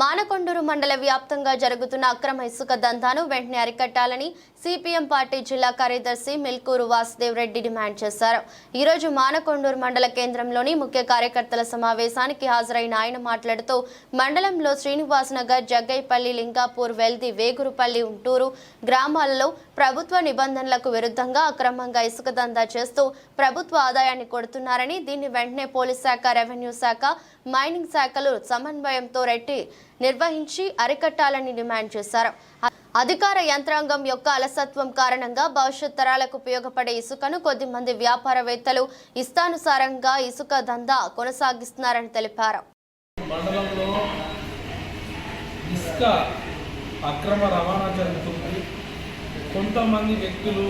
Manakondur మండల వ్యాప్తంగా జరుగుతున్న అక్రమ ఇసుక దందాను వెంటనే అరికట్టాలని సిపిఎం పార్టీ జిల్లా కార్యదర్శి మిల్కూరు వాసుదేవ్ రెడ్డి డిమాండ్ చేశారు. ఈరోజు మానకొండూరు మండల కేంద్రంలోని ముఖ్య కార్యకర్తల సమావేశానికి హాజరైన ఆయన మాట్లాడుతూ మండలంలో శ్రీనివాస్ నగర్ జగ్గైపల్లి లింగాపూర్ వెల్ది వేగురుపల్లి ఉంటూరు గ్రామాలలో ప్రభుత్వ నిబంధనలకు విరుద్ధంగా అక్రమంగా ఇసుక దందా చేస్తూ ప్రభుత్వ ఆదాయాన్ని కొడుతున్నారని దీన్ని వెంటనే పోలీస్ శాఖ రెవెన్యూ శాఖ మైనింగ్ శాఖలు సమన్వయంతో రెట్టి నిర్వహించి అరికట్టాలని డిమాండ్ చేశారు. అధికార యంత్రాంగం యొక్క అలసత్వం కారణంగా భవిష్యత్ తరాలకు ఉపయోగపడే ఇసుకను కొద్దిమంది వ్యాపారవేత్తలు ఇష్టానుసారంగా ఇసుక దందా కొనసాగిస్తున్నారని తెలిపారు. ఇసుక అక్రమ రవాణా జరుగుతుంది. కొంతమంది వ్యక్తులు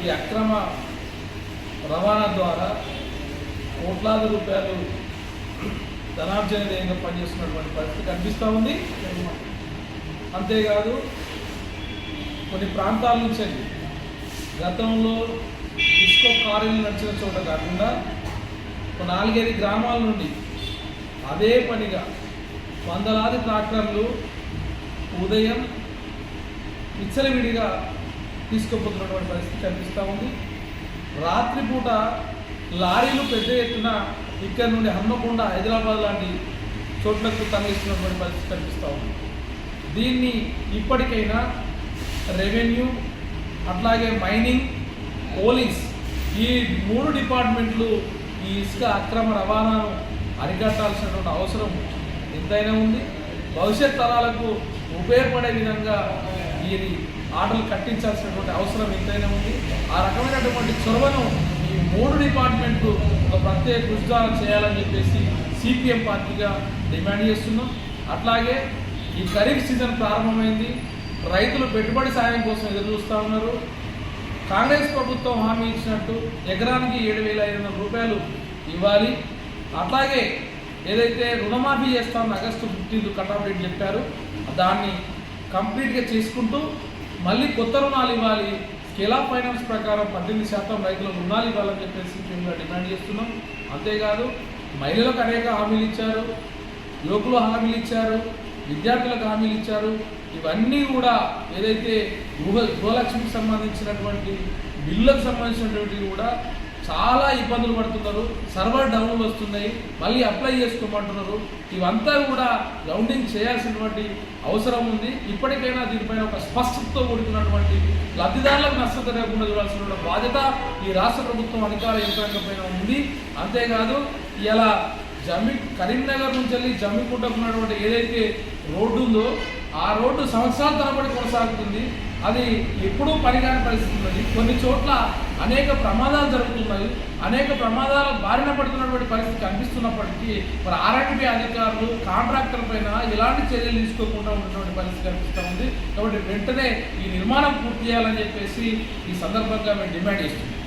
ఈ అక్రమ రవాణా ద్వారా కోట్లాది రూపాయలు ధనార్జన ధ్యేయంగా పనిచేస్తున్నటువంటి పరిస్థితి కనిపిస్తూ ఉంది. అంతేకాదు కొన్ని ప్రాంతాల నుంచి గతంలో ఇసుక కారులు నడిచిన చోట కాకుండా ఒక నాలుగైదు గ్రామాల నుండి అదే పనిగా వందలాది ట్రాక్టర్లు ఉదయం విచ్చలవిడిగా తీసుకుపోతున్నటువంటి పరిస్థితి కనిపిస్తూ ఉంది. రాత్రిపూట లారీలు పెద్ద ఎత్తున ఇక్కడ నుండి హన్మకొండ హైదరాబాద్ లాంటి చోట్లకు తరలిస్తున్నటువంటి పరిస్థితి కనిపిస్తూ ఉంది. దీన్ని ఇప్పటికైనా రెవెన్యూ అట్లాగే మైనింగ్ పోలీస్ ఈ మూడు డిపార్ట్మెంట్లు ఈ ఇసుక అక్రమ రవాణాను అరికట్టాల్సినటువంటి అవసరం ఎంతైనా ఉంది. భవిష్యత్ తరాలకు ఉపయోగపడే విధంగా ఈ ఆటలు కట్టించాల్సినటువంటి అవసరం ఎంతైనా ఉంది. ఆ రకమైనటువంటి చొరవను డిపార్ట్మెంట్లు ఒక ప్రత్యేక కృషి చేయాలని చెప్పేసి సిపిఎం పార్టీగా డిమాండ్ చేస్తున్నాం. అట్లాగే ఈ ఖరీఫ్ సీజన్ ప్రారంభమైంది. రైతులు పెట్టుబడి సాయం కోసం ఎదురు చూస్తూ ఉన్నారు. కాంగ్రెస్ ప్రభుత్వం హామీ ఇచ్చినట్టు ఎకరానికి ఏడు వేల ఐదు వందల రూపాయలు ఇవ్వాలి. అట్లాగే ఏదైతే రుణమాఫీ చేస్తామని ఆగస్టు ఫిఫ్టీన్త్ కటాఫ్ డేట్ చెప్పారు దాన్ని కంప్లీట్గా చేసుకుంటూ మళ్ళీ కొత్త రుణాలు ఇవ్వాలి. కెలా ఫైనాన్స్ ప్రకారం పద్దెనిమిది శాతం రైతులకు రుణాలు ఇవ్వాలని చెప్పేసి మేము డిమాండ్ చేస్తున్నాం. అంతేకాదు మహిళలకు అనేక హామీలు ఇచ్చారు యువకులు హామీలు ఇచ్చారు విద్యార్థులకు హామీలు ఇచ్చారు. ఇవన్నీ కూడా ఏదైతే గృహ గృహలక్ష్మికి సంబంధించినటువంటి బిల్లులకు సంబంధించినటువంటివి కూడా చాలా ఇబ్బందులు పడుతున్నారు. సర్వర్ డౌన్లు వస్తున్నాయి. మళ్ళీ అప్లై చేసుకోమంటున్నారు. ఇవంతా కూడా గ్రౌండింగ్ చేయాల్సినటువంటి అవసరం ఉంది. ఇప్పటికైనా దీనిపైన ఒక స్పష్టతతో కూడుకున్నటువంటి లబ్ధిదారులకు నష్టం లేకుండా చూడాల్సిన బాధ్యత ఈ రాష్ట్ర ప్రభుత్వం అధికార యంత్రాంగం పైన ఉంది. అంతేకాదు ఇలా జమ్మి కరీంనగర్ నుంచి వెళ్ళి జమ్మికుంటకున్నటువంటి ఏదైతే రోడ్డు ఉందో ఆ రోడ్డు సంవత్సరాల తరబడి కొనసాగుతుంది. అది ఎప్పుడూ పనికాని పరిస్థితున్నది కొన్ని చోట్ల అనేక ప్రమాదాలు జరుగుతున్నాయి. అనేక ప్రమాదాల బారిన పడుతున్నటువంటి పరిస్థితి కనిపిస్తున్నప్పటికీ మరి ఆర్ఎండ్బి అధికారులు కాంట్రాక్టర్ పైన ఎలాంటి చర్యలు తీసుకోకుండా ఉన్నటువంటి పరిస్థితి కనిపిస్తూ ఉంది. కాబట్టి వెంటనే ఈ నిర్మాణం పూర్తి చేయాలని చెప్పేసి ఈ సందర్భంగా మేము డిమాండ్ చేస్తున్నాం.